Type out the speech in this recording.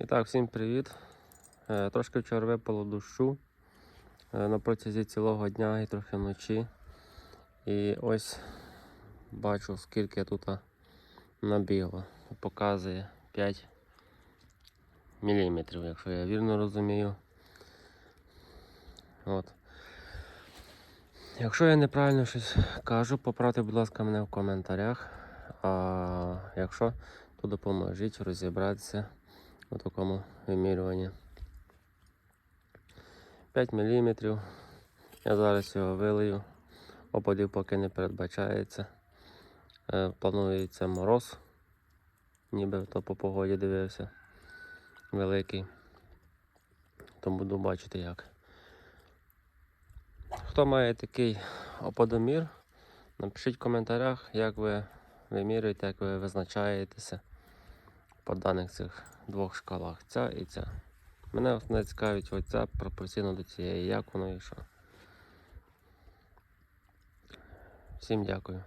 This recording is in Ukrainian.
І так, всім привіт. Е, Трошки вчора випало дощу е, на протязі цілого дня і трохи вночі. І ось бачу, скільки тут набігло. Показує 5 мм, якщо я вірно розумію. От. Якщо я неправильно щось кажу, поправте, будь ласка, мене в коментарях. А якщо, то допоможіть розібратися у такому вимірюванні. 5 мм. Я зараз його вилию. Опадів поки не передбачається. Е, Планується мороз, ніби то по погоді дивився. Великий. То буду бачити як. Хто має такий опадомір, напишіть в коментарях, як ви вимірюєте, як ви визначаєтеся по даних цих двох шкалах. Ця і ця. Мене основне цікавить оця пропорційно до цієї, як воно і що. Всім дякую.